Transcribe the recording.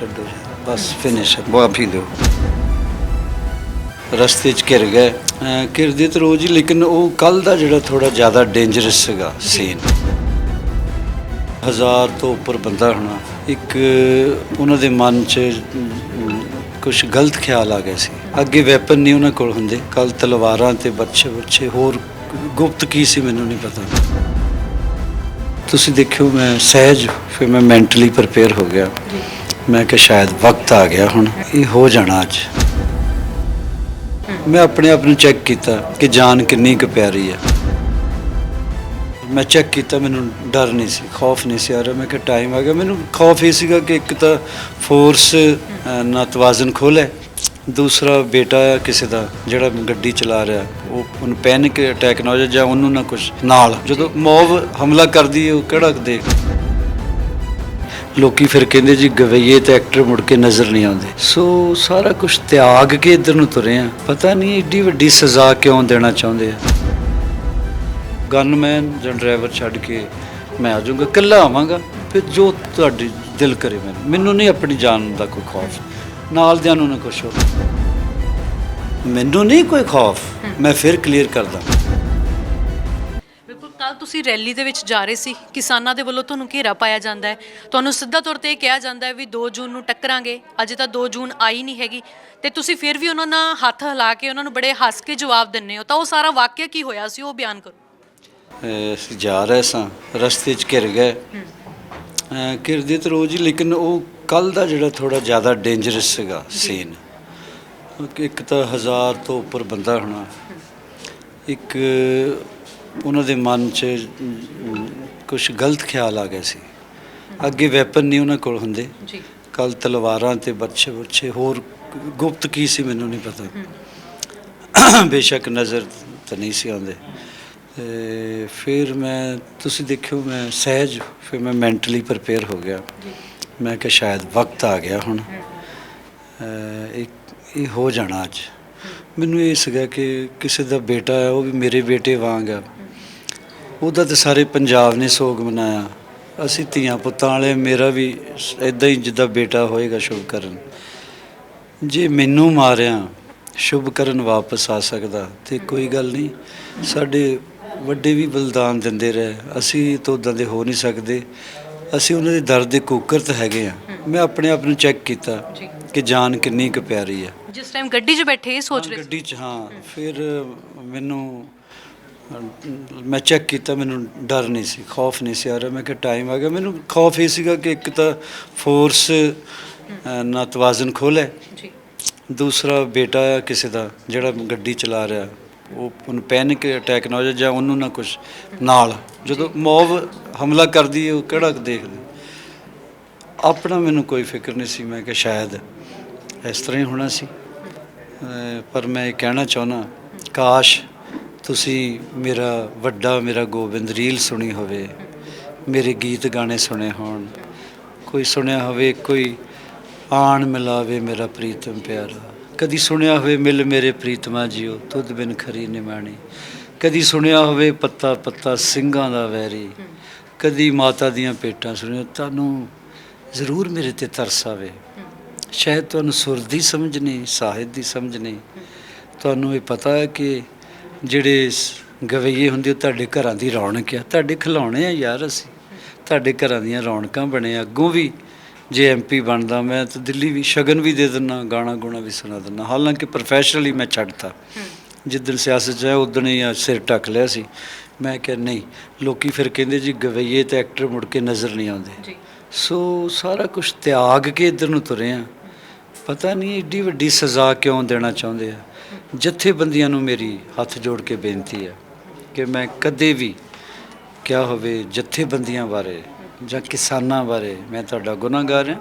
ਛੱਡੋ ਜੀ, ਬਸ ਫਿਨਿਸ਼ ਮਾਫੀ ਦਿਓ। ਰਸਤੇ 'ਚ ਘਿਰ ਗਏ। ਅਹ ਘਿਰਦੇ ਤਾਂ ਰੋਜ਼ ਹੀ, ਲੇਕਿਨ ਉਹ ਕੱਲ ਦਾ ਜਿਹੜਾ ਥੋੜਾ ਜ਼ਿਆਦਾ ਡੇਂਜਰਸ ਸੀਗਾ ਸੀਨ ਹਜ਼ਾਰ ਤੋਂ ਉੱਪਰ ਬੰਦਾ ਹੋਣਾ। ਇੱਕ ਉਹਨਾਂ ਦੇ ਮਨ 'ਚ ਕੁਝ ਗਲਤ ਖਿਆਲ ਆ ਗਏ ਸੀ। ਅੱਗੇ ਵੈਪਨ ਨਹੀਂ ਉਹਨਾਂ ਕੋਲ ਹੁੰਦੇ। ਕੱਲ ਤਲਵਾਰਾਂ ਤੇ ਬੱਚੇ ਬੱਚੇ, ਹੋਰ ਗੁਪਤ ਕੀ ਸੀ ਮੈਨੂੰ ਨਹੀਂ ਪਤਾ। ਤੁਸੀਂ ਦੇਖਿਓ, ਮੈਂ ਸਹਿਜ, ਫਿਰ ਮੈਂ ਮੈਂਟਲੀ ਪ੍ਰਪੇਅਰ ਹੋ ਗਿਆ। ਮੈਂ ਕਿ ਸ਼ਾਇਦ ਵਕਤ ਆ ਗਿਆ ਹੁਣ। ਇਹ ਹੋ ਜਾਣਾ ਅੱਜ। ਮੈਂ ਆਪਣੇ ਆਪ ਨੂੰ ਚੈੱਕ ਕੀਤਾ ਕਿ ਜਾਨ ਕਿੰਨੀ ਕੁ ਪਿਆਰੀ ਹੈ ਮੈਂ ਚੈੱਕ ਕੀਤਾ, ਮੈਨੂੰ ਡਰ ਨਹੀਂ ਸੀ, ਖੌਫ ਨਹੀਂ ਸੀ ਆ ਰਿਹਾ। ਮੈਂ ਕਿ ਟਾਈਮ ਆ ਗਿਆ। ਮੈਨੂੰ ਖੌਫ ਇਹ ਸੀਗਾ ਕਿ ਇੱਕ ਤਾਂ ਫੋਰਸ ਨਾ ਤਵਾਜ਼ਨ ਖੋਲੇ ਦੂਸਰਾ ਬੇਟਾ ਆ ਕਿਸੇ ਦਾ, ਜਿਹੜਾ ਗੱਡੀ ਚਲਾ ਰਿਹਾ। ਉਹ ਉਹਨੂੰ ਪੈਨਿਕ ਅਟੈਕ ਨਾ ਹੋ ਜਾਏ ਜਾਂ ਉਹਨੂੰ ਨਾ ਕੁਝ ਨਾਲ ਜਦੋਂ ਮੌਬ ਹਮਲਾ ਕਰਦੀ ਹੈ, ਉਹ ਕਿਹੜਾ ਦੇਖ? ਲੋਕੀ ਫਿਰ ਕਹਿੰਦੇ ਜੀ ਗਵਈਏ ਤੇ ਐਕਟਰ ਮੁੜ ਕੇ ਨਜ਼ਰ ਨਹੀਂ ਆਉਂਦੇ। ਸੋ ਸਾਰਾ ਕੁਝ ਤਿਆਗ ਕੇ ਇੱਧਰ ਨੂੰ ਤੁਰੇ ਆ। ਪਤਾ ਨਹੀਂ ਏਡੀ ਵੱਡੀ ਸਜ਼ਾ ਕਿਉਂ ਦੇਣਾ ਚਾਹੁੰਦੇ ਆ। ਗਨਮੈਨ ਜਾਂ ਡਰਾਈਵਰ ਛੱਡ ਕੇ ਮੈਂ ਆ ਜਾਊਂਗਾ ਇਕੱਲਾ ਆਵਾਂਗਾ ਫਿਰ ਜੋ ਤੁਹਾਡੀ ਦਿਲ ਕਰੇ ਮੈਨੂੰ। ਮੈਨੂੰ ਨਹੀਂ ਆਪਣੀ ਜਾਨ ਦਾ ਕੋਈ ਖੌਫ। ਨਾਲ ਦਿਆਂ ਨੂੰ ਨਾ ਕੁਛ ਹੋ ਮੈਨੂੰ ਨਹੀਂ ਕੋਈ ਖੌਫ। ਮੈਂ ਫਿਰ ਕਲੀਅਰ ਕਰਦਾ। ਕੱਲ ਤੁਸੀਂ ਰੈਲੀ ਦੇ ਵਿੱਚ ਜਾ ਰਹੇ ਸੀ ਕਿਸਾਨਾਂ ਦੇ ਵੱਲੋਂ ਤੁਹਾਨੂੰ ਘੇਰਾ ਪਾਇਆ ਜਾਂਦਾ ਹੈ। ਤੁਹਾਨੂੰ ਸਿੱਧਾ ਤੌਰ ਤੇ ਇਹ ਕਿਹਾ ਜਾਂਦਾ ਹੈ ਵੀ 2 ਜੂਨ ਨੂੰ ਟੱਕਰਾਂਗੇ ਅਜੇ ਤਾਂ 2 ਜੂਨ ਆਈ ਨਹੀਂ ਹੈਗੀ। ਤੇ ਤੁਸੀਂ ਫਿਰ ਵੀ ਉਹਨਾਂ ਨਾਲ ਹੱਥ ਹਿਲਾ ਕੇ ਉਹਨਾਂ ਨੂੰ ਬੜੇ ਹੱਸ ਕੇ ਜਵਾਬ ਦਿੰਦੇ ਹੋ ਤਾਂ ਉਹ ਸਾਰਾ ਵਾਕਿਆ ਕੀ ਹੋਇਆ ਸੀ ਉਹ ਬਿਆਨ ਕਰੋ। ਅਸੀਂ ਜਾ ਰਹੇ ਸਾਂ ਰਸਤੇ 'ਚ ਘਿਰ ਗਏ। ਅਹ ਘਿਰਦੇ ਤਾਂ ਰੋਜ਼ ਹੀ ਲੇਕਿਨ ਉਹ ਕੱਲ ਦਾ ਜਿਹੜਾ ਥੋੜਾ ਜ਼ਿਆਦਾ ਡੇਂਜਰਸ ਸੀਗਾ ਸੀਨ ਇੱਕ ਤਾਂ ਹਜ਼ਾਰ ਤੋਂ ਉੱਪਰ ਬੰਦਾ ਹੋਣਾ ਇੱਕ ਉਹਨਾਂ ਦੇ ਮਨ 'ਚ ਕੁਝ ਗਲਤ ਖਿਆਲ ਆ ਗਏ ਸੀ ਅੱਗੇ ਵੈਪਨ ਨਹੀਂ ਉਹਨਾਂ ਕੋਲ ਹੁੰਦੇ ਜੀ ਕੱਲ ਤਲਵਾਰਾਂ ਤੇ ਬੱਚੇ ਬੱਚੇ ਹੋਰ ਗੁਪਤ ਕੀ ਸੀ ਮੈਨੂੰ ਨਹੀਂ ਪਤਾ ਬੇਸ਼ੱਕ ਨਜ਼ਰ ਤਾਂ ਨਹੀਂ ਸੀ ਆਉਂਦੇ ਫਿਰ ਮੈਂ ਤੁਸੀਂ ਦੇਖਿਓ ਮੈਂ ਸਹਿਜ ਫਿਰ ਮੈਂ ਮੈਂਟਲੀ ਪ੍ਰਪੇਅਰ ਹੋ ਗਿਆ ਮੈਂ ਕਿ ਸ਼ਾਇਦ ਵਕਤ ਆ ਗਿਆ ਹੁਣ ਇਹ ਹੋ ਜਾਣਾ ਅੱਜ ਮੈਨੂੰ ਇਹ ਸੀਗਾ ਕਿ ਕਿਸੇ ਦਾ ਬੇਟਾ ਹੈ ਉਹ ਵੀ ਮੇਰੇ ਬੇਟੇ ਵਾਂਗ ਆ ਉਹਦਾ ਤੇ ਸਾਰੇ ਪੰਜਾਬ ਨੇ ਸੋਗ ਮਨਾਇਆ। ਅਸੀਂ ਧੀਆਂ ਪੁੱਤਾਂ ਵਾਲੇ ਮੇਰਾ ਵੀ ਇਦਾਂ ਹੀ ਜਿੱਦਾਂ ਬੇਟਾ ਹੋਏਗਾ ਸ਼ੁਭ ਕਰਨ। ਜੇ ਮੈਨੂੰ ਮਾਰਿਆ ਸ਼ੁਭ ਕਰਨ ਵਾਪਸ ਆ ਸਕਦਾ ਤੇ ਕੋਈ ਗੱਲ ਨਹੀਂ। ਸਾਡੇ ਵੱਡੇ ਵੀ ਬਲਿਦਾਨ ਦਿੰਦੇ ਰਹੇ। ਅਸੀਂ ਤਾਂ ਉਦਾਂ ਦੇ ਹੋ ਨਹੀਂ ਸਕਦੇ। ਅਸੀਂ ਉਹਨਾਂ ਦੇ ਦਰਦ ਦੇ ਕੁੱਕਰ ਤਾਂ ਹੈਗੇ ਆ। ਮੈਂ ਆਪਣੇ ਆਪ ਨੂੰ ਚੈੱਕ ਕੀਤਾ। ਕਿ ਜਾਨ ਕਿੰਨੀ ਕੁ ਪਿਆਰੀ ਹੈ ਜਿਸ ਟਾਈਮ ਗੱਡੀ 'ਚ ਬੈਠੇ ਇਹ ਸੋਚ ਰਹੇ ਸੀ। ਗੱਡੀ 'ਚ ਹਾਂ। ਫਿਰ ਮੈਨੂੰ ਮੈਂ ਚੈੱਕ ਕੀਤਾ ਮੈਨੂੰ ਡਰ ਨਹੀਂ ਸੀ ਖੌਫ ਨਹੀਂ ਸੀ ਆ ਰਿਹਾ। ਮੈਂ ਕਿ ਟਾਈਮ ਆ ਗਿਆ। ਮੈਨੂੰ ਖੌਫ ਇਹ ਸੀਗਾ ਕਿ ਇੱਕ ਤਾਂ ਫੋਰਸ ਨਾ ਤਵਾਜ਼ਨ ਖੋਲੇ ਜੀ। ਦੂਸਰਾ ਬੇਟਾ ਆ ਕਿਸੇ ਦਾ ਜਿਹੜਾ ਗੱਡੀ ਚਲਾ ਰਿਹਾ। ਉਹ ਉਹਨੂੰ ਪੈਨਿਕ ਅਟੈਕ ਨਾ ਹੋ ਜਾਏ ਜਾਂ ਉਹਨੂੰ ਨਾ ਕੁਝ ਨਾਲ। ਜਦੋਂ ਮੌਬ ਹਮਲਾ ਕਰਦੀ ਉਹ ਕਿਹੜਾ ਦੇਖਦੇ? ਆਪਣਾ ਮੈਨੂੰ ਕੋਈ ਫਿਕਰ ਨਹੀਂ ਸੀ। ਮੈਂ ਕਿ ਸ਼ਾਇਦ ਇਸ ਤਰ੍ਹਾਂ ਹੀ ਹੋਣਾ ਸੀ। ਪਰ ਮੈਂ ਇਹ ਕਹਿਣਾ ਚਾਹੁੰਦਾ ਕਾਸ਼ ਤੁਸੀਂ ਮੇਰਾ ਵੱਡਾ, ਮੇਰਾ ਗੋਬਿੰਦ ਰੀਲ ਸੁਣੀ ਹੋਵੇ, ਮੇਰੇ ਗੀਤ ਗਾਣੇ ਸੁਣੇ ਹੋਣ, ਕੋਈ ਸੁਣਿਆ ਹੋਵੇ, ਕੋਈ ਆਣ ਮਿਲਾਵੇ ਮੇਰਾ ਪ੍ਰੀਤਮ ਪਿਆਰਾ। ਕਦੀ ਸੁਣਿਆ ਹੋਵੇ ਮਿਲ ਮੇਰੇ ਪ੍ਰੀਤਮਾ ਜੀਓ, ਤੁਧ ਬਿਨ ਖਰੀ ਨਿਮਾਣੀ। ਕਦੀ ਸੁਣਿਆ ਹੋਵੇ ਪੱਤਾ ਪੱਤਾ ਸਿੰਘਾਂ ਦਾ ਵੈਰੀ। ਕਦੀ ਮਾਤਾ ਦੀਆਂ ਪੇਟਾਂ ਸੁਣਿਓ ਤੁਹਾਨੂੰ ਜ਼ਰੂਰ ਮੇਰੇ ਤੇ ਤਰਸ ਆਵੇ। ਸ਼ਾਇਦ ਤੁਹਾਨੂੰ ਸੁਰ ਦੀ ਸਮਝ ਨਹੀਂ, ਸਾਹਿਤ ਦੀ ਸਮਝ ਨਹੀਂ। ਤੁਹਾਨੂੰ ਇਹ ਪਤਾ ਹੈ ਕਿ ਜਿਹੜੇ ਗਵਈਏ ਹੁੰਦੇ ਉਹ ਤੁਹਾਡੇ ਘਰਾਂ ਦੀ ਰੌਣਕ ਆ। ਤੁਹਾਡੇ ਖਿਲਾਉਣੇ ਆ ਯਾਰ ਅਸੀਂ। ਤੁਹਾਡੇ ਘਰਾਂ ਦੀਆਂ ਰੌਣਕਾਂ ਬਣੇ ਆ। ਅੱਗੋਂ ਵੀ ਜੇ ਐਮਪੀ ਬਣਦਾ ਮੈਂ ਤਾਂ ਦਿੱਲੀ ਵੀ ਸ਼ਗਨ ਵੀ ਦੇ ਦਿੰਨਾ ਗਾਣਾ ਗੁਣਾ ਵੀ ਸੁਣਾ ਦਿੰਨਾ। ਹਾਲਾਂਕਿ ਪ੍ਰੋਫੈਸ਼ਨਲੀ ਮੈਂ ਛੱਡਤਾ। ਜਿੱਦਣ ਸਿਆਸਤ 'ਚ ਆਇਆ ਉਦਣ ਹੀ ਸਿਰ ਟੱਕ ਲਿਆ ਸੀ। ਮੈਂ ਕਿਹਾ ਨਹੀਂ ਲੋਕੀ ਫਿਰ ਕਹਿੰਦੇ ਜੀ ਗਵਈਏ ਤੇ ਐਕਟਰ ਮੁੜ ਕੇ ਨਜ਼ਰ ਨਹੀਂ ਆਉਂਦੇ। ਜੀ। ਸੋ ਸਾਰਾ ਕੁਝ ਤਿਆਗ ਕੇ ਇੱਧਰ ਨੂੰ ਤੁਰੇ ਆ। ਪਤਾ ਨਹੀਂ ਏਡੀ ਵੱਡੀ ਸਜ਼ਾ ਕਿਉਂ ਦੇਣਾ ਚਾਹੁੰਦੇ ਆ? ਜਥੇਬੰਦੀਆਂ ਨੂੰ ਮੇਰੀ ਹੱਥ ਜੋੜ ਕੇ ਬੇਨਤੀ ਹੈ ਕਿ ਮੈਂ ਕਦੇ ਵੀ ਕਿਹਾ ਹੋਵੇ ਜਥੇਬੰਦੀਆਂ ਬਾਰੇ ਜਾਂ ਕਿਸਾਨਾਂ ਬਾਰੇ ਮੈਂ ਤੁਹਾਡਾ ਗੁਨਾਹਗਾਰ ਹਾਂ।